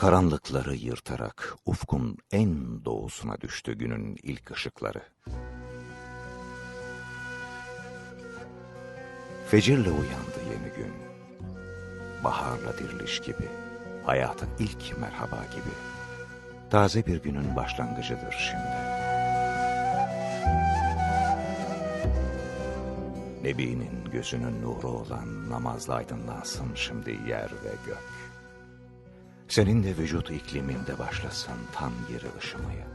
Karanlıkları yırtarak ufkun en doğusuna düştü günün ilk ışıkları. Fecirle uyandı yeni gün. Baharla diriliş gibi, hayata ilk merhaba gibi. Taze bir günün başlangıcıdır şimdi. Nebi'nin gözünün nuru olan namazla aydınlansın şimdi yer ve gök. Senin de vücut ikliminde başlasın tam yeri ışımaya.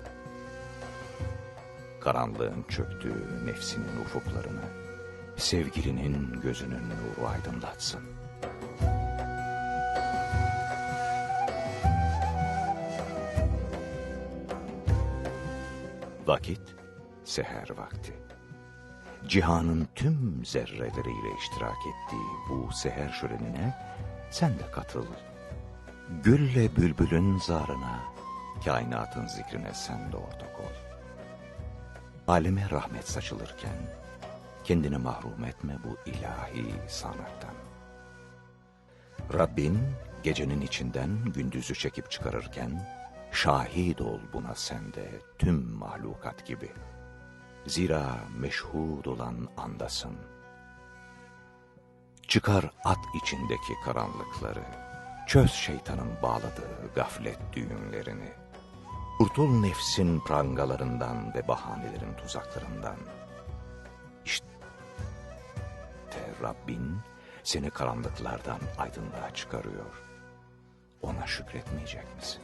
Karanlığın çöktüğü nefsinin ufuklarını, sevgilinin gözünün nuru aydınlatsın. Vakit seher vakti. Cihanın tüm zerreleriyle iştirak ettiği bu seher şölenine sen de katıl. Gülle bülbülün zarına, kainatın zikrine sen de ortak ol. Aleme rahmet saçılırken, kendini mahrum etme bu ilahi sanattan. Rabbin gecenin içinden gündüzü çekip çıkarırken, şahit ol buna sen de tüm mahlukat gibi. Zira meşhud olan andasın. Çıkar at içindeki karanlıkları, çöz şeytanın bağladığı gaflet düğümlerini. Kurtul nefsin prangalarından ve bahanelerin tuzaklarından. İşte Rabbin seni karanlıklardan aydınlığa çıkarıyor. Ona şükretmeyecek misin?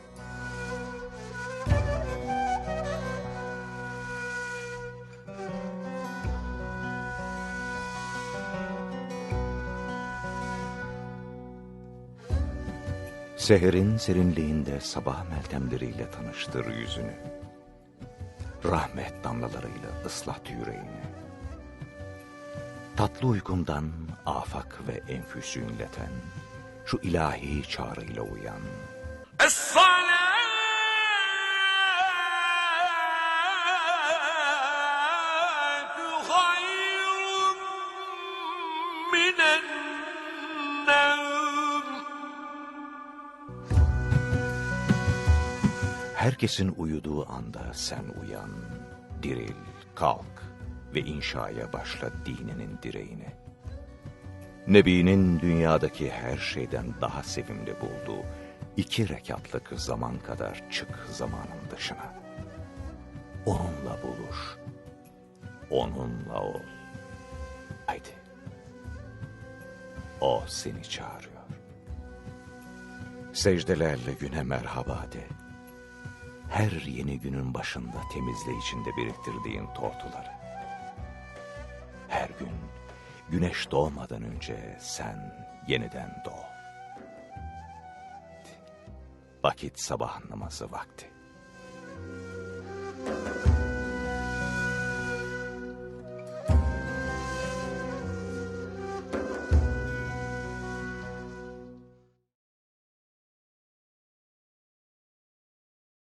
Seherin serinliğinde sabah meltemleriyle tanıştır yüzünü. Rahmet damlalarıyla ıslat yüreğini. Tatlı uykundan afak ve enfüsü inleten, şu ilahi çağrıyla uyan. Herkesin uyuduğu anda sen uyan, diril, kalk ve inşaya başla dininin direğini. Nebi'nin dünyadaki her şeyden daha sevimli bulduğu iki rekatlık zaman kadar çık zamanın dışına. Onunla buluş, onunla ol. Haydi. O seni çağırıyor. Secdelerle güne merhaba de her yeni günün başında temizleyicinde biriktirdiğin tortuları. Her gün güneş doğmadan önce sen yeniden doğ. Vakit sabah namazı vakti.